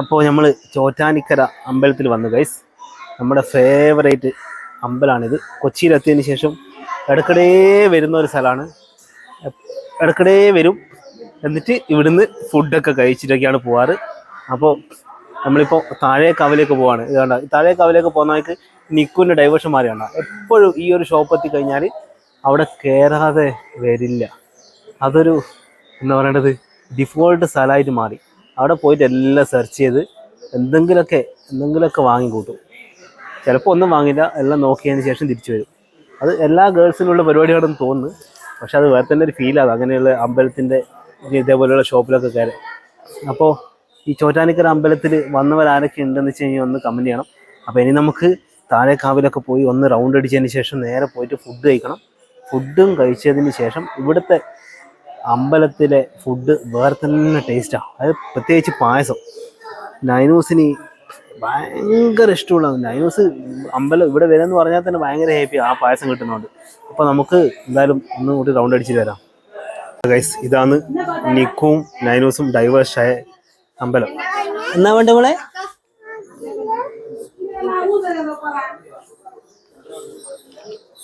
അപ്പോൾ നമ്മൾ ചോറ്റാനിക്കര അമ്പലത്തിൽ വന്നു ഗൈസ് നമ്മുടെ ഫേവറേറ്റ് അമ്പലമാണിത് കൊച്ചിയിലെത്തിയതിന് ശേഷം ഇടയ്ക്കിടെ വരുന്ന ഒരു സ്ഥലമാണ്. ഇടയ്ക്കിടെ വരും. എന്നിട്ട് ഇവിടുന്ന് ഫുഡൊക്കെ കഴിച്ചിട്ടൊക്കെയാണ് പോവാറ്. അപ്പോൾ നമ്മളിപ്പോൾ താഴെ കവലേക്ക് പോവാണ് ഇതാണ്ട താഴെ കവലേക്ക് പോകുന്നവർക്ക് നിക്കുവിന്റെ ഡൈവേർഷൻ മാറിയാണ്. എപ്പോഴും ഈ ഒരു ഷോപ്പ് എത്തി കഴിഞ്ഞാൽ അവിടെ കയറാതെ വരില്ല. അതൊരു എന്താ പറയേണ്ടത് ഡിഫോൾട്ട് സ്ഥലമായിട്ട് മാറി. അവിടെ പോയിട്ട് എല്ലാം സെർച്ച് ചെയ്ത് എന്തെങ്കിലുമൊക്കെ എന്തെങ്കിലുമൊക്കെ വാങ്ങിക്കൂട്ടും. ചിലപ്പോൾ ഒന്നും വാങ്ങില്ല എല്ലാം നോക്കിയതിന് ശേഷം തിരിച്ചു വരും. അത് എല്ലാ ഗേൾസിനുള്ള പരിപാടിയാണെന്ന് തോന്നുന്നു. പക്ഷെ അത് വേറെ തന്നെ ഒരു ഫീലാണ് അങ്ങനെയുള്ള അമ്പലത്തിന്റെ ഇതേപോലെയുള്ള ഷോപ്പിലൊക്കെ കയറി. അപ്പോൾ ഈ ചോറ്റാനിക്കര അമ്പലത്തിൽ വന്നവരാരൊക്കെ ഉണ്ടെന്ന് വെച്ച് കഴിഞ്ഞാൽ ഒന്ന് കമന്റ് ചെയ്യണം. അപ്പോൾ ഇനി നമുക്ക് താഴേക്കാവിലൊക്കെ കാവിലൊക്കെ പോയി ഒന്ന് റൗണ്ട് അടിച്ചതിന് ശേഷം നേരെ പോയിട്ട് ഫുഡ് കഴിക്കണം. ഫുഡും കഴിച്ചതിന് ശേഷം ഇവിടുത്തെ അമ്പലത്തിലെ ഫുഡ് വേറെ തന്നെ ടേസ്റ്റാണ് അത് പ്രത്യേകിച്ച് പായസം. നൈനൂസിന് ഭയങ്കര ഇഷ്ടമുള്ള നൈനൂസ് അമ്പലം ഇവിടെ വരുമെന്ന് പറഞ്ഞാൽ തന്നെ ഭയങ്കര ഹാപ്പി ആ. പായസം കിട്ടുന്നുണ്ട്. അപ്പോൾ നമുക്ക് എന്തായാലും ഒന്ന് കൂടി റൗണ്ട് അടിച്ചിട്ട് വരാം. ഗൈസ് ഇതാണ് നിക്കും നൈനൂസും ഡൈവേഴ്സ് ആയ അമ്പലം. എന്നാ വേണ്ട മോളെ?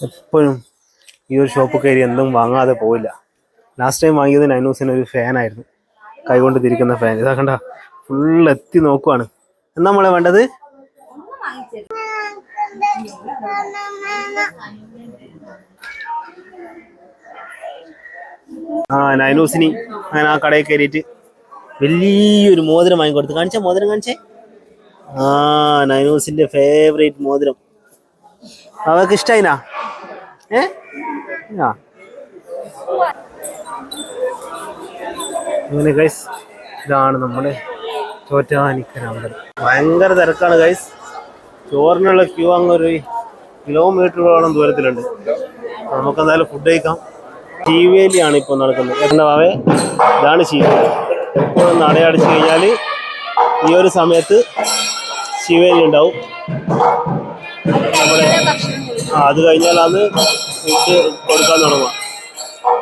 എപ്പോഴും ഈ ഒരു ഷോപ്പ് കയറി എന്തും വാങ്ങാതെ പോയില്ല ലാസ്റ്റ് ടൈം വാങ്ങിയത് നൈനൂസിന് ഒരു ഫാനായിരുന്നു കൈകൊണ്ട് തിരിക്കുന്ന ഫാൻ ഇതാ കണ്ട ഫുൾ എത്തി നോക്കുവാണ്. എന്നാ മോളെ വേണ്ടത്? ആ നൈനൂസിനി അങ്ങനെ ആ കടയിൽ കയറിയിട്ട് വലിയൊരു മോതിരം വാങ്ങിക്കൊടുത്ത്. കാണിച്ച മോതിരം കാണിച്ചേ? ആ നൈനൂസിന്റെ ഫേവറേറ്റ് മോതിരം. അവക്ക് ഇഷ്ടായിനാ? ഏ? ആ. അങ്ങനെ ഗൈസ് ഇതാണ് നമ്മുടെ ചോറ്റാനിക്കര ഭയങ്കര തിരക്കാണ് ഗൈസ് ചോറിനുള്ള ക്യൂ അങ്ങ് ഒരു കിലോമീറ്ററോളം ദൂരത്തിലുണ്ട്. നമുക്ക് എന്തായാലും ഫുഡ് കഴിക്കാം. ശീവേലിയാണ് ഇപ്പോൾ നടക്കുന്നത്. എന്താ വാവേ? ഇതാണ് ശീവേലി എപ്പോഴും നട അടച്ചു കഴിഞ്ഞാൽ ഈ ഒരു സമയത്ത് ശിവേലി ഉണ്ടാവും. നമ്മുടെ അത് കഴിഞ്ഞാലാണ് അത് കൊടുക്കാൻ തുടങ്ങുക അങ്ങനെ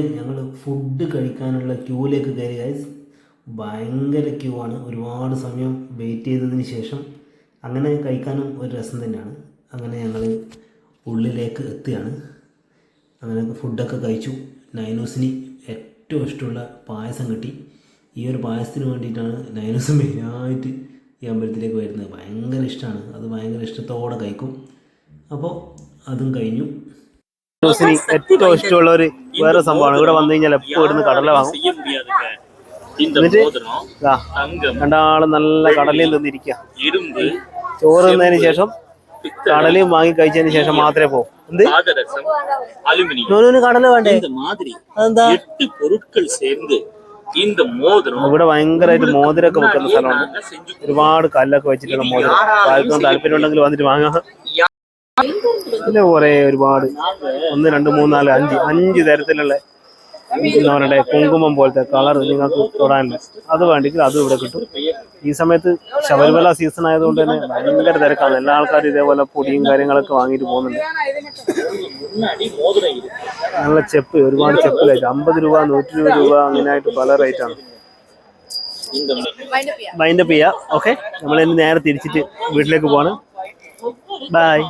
ഞങ്ങൾ ഫുഡ് കഴിക്കാനുള്ള ക്യൂവിലേക്ക് കയറി ഗൈസ് ഭയങ്കര ക്യൂ ആണ്. ഒരുപാട് സമയം വെയിറ്റ് ചെയ്തതിന് ശേഷം അങ്ങനെ കഴിക്കാനും ഒരു രസം തന്നെയാണ്. അങ്ങനെ ഞങ്ങൾ ഉള്ളിലേക്ക് എത്തുകയാണ് അങ്ങനെ ഫുഡൊക്കെ കഴിച്ചു. നൈനോസിന് ഏറ്റവും ഇഷ്ടമുള്ള പായസം കിട്ടി. ഈ ഒരു പായസത്തിന് വേണ്ടിയിട്ടാണ് നൈനോസ് മെയിനായിട്ട് ഈ അമ്പലത്തിലേക്ക് വരുന്നത്. ഭയങ്കര ഇഷ്ടമാണ് അത് ഭയങ്കര ഇഷ്ടത്തോടെ കഴിക്കും. അപ്പോൾ അതും കഴിഞ്ഞു. ഏറ്റവും ഇഷ്ടമുള്ള ഒരു വേറെ സംഭവമാണ്. ഇവിടെ വന്നു കഴിഞ്ഞാൽ എപ്പോൾ ഇവിടുന്ന് കടല വാങ്ങും എന്നിട്ട് രണ്ടാളും നല്ല കടലിൽ നിന്നിരിക്കുക ചോറ് തിന്നതിന് ശേഷം കടലയും വാങ്ങി കഴിച്ചതിന് ശേഷം മാത്രമേ പോകും എന്ത് பாதரசம் அலுமினியம் നൂനൂന് കടല വേണ്ടേ இந்த மாதிரி അതെന്താ எட்டு பொருட்கள் சேர்ந்து இந்த மோதிரம் ഇവിടെ ഭയങ്കരമായിട്ട് മോതിരൊക്കെ വെക്കുന്ന സ്ഥലമാണ് நாங்க செஞ்சு ഒരുപാട് കല്ലൊക്കെ വെച്ചിട്ടുള്ള മോതിരം ആർക്കും താല്പര്യം ഉണ്ടെങ്കിൽ വന്നിട്ട് വാങ്ങാം പിന്നെ കുറെ ഒരുപാട് ഒന്ന് രണ്ട് മൂന്ന് നാല് അഞ്ച് അഞ്ച് തരത്തിലുള്ള എന്താ പറയണ്ടേ കുങ്കുമം പോലത്തെ കളർ നിങ്ങൾക്ക് തൊടാനില്ല അത് വേണ്ടെങ്കിൽ അതും ഇവിടെ കിട്ടും ഈ സമയത്ത് ശബരിമല സീസൺ ആയതുകൊണ്ട് തന്നെ ഭയങ്കര തിരക്കാണ്. എല്ലാ ആൾക്കാരും ഇതേപോലെ പൊടിയും കാര്യങ്ങളൊക്കെ വാങ്ങിയിട്ട് പോകുന്നുണ്ട്. നല്ല ചെപ്പ് ഒരുപാട് ചെപ്പ് കഴിച്ചു. അമ്പത് രൂപ നൂറ്റി ഇരുപത് രൂപ അങ്ങനെയായിട്ട് പല റേറ്റാണ് ബൈൻഡപ്പ് ചെയ്യാം. ഓക്കെ നമ്മൾ നേരെ തിരിച്ചിട്ട് വീട്ടിലേക്ക് പോകണം ബൈ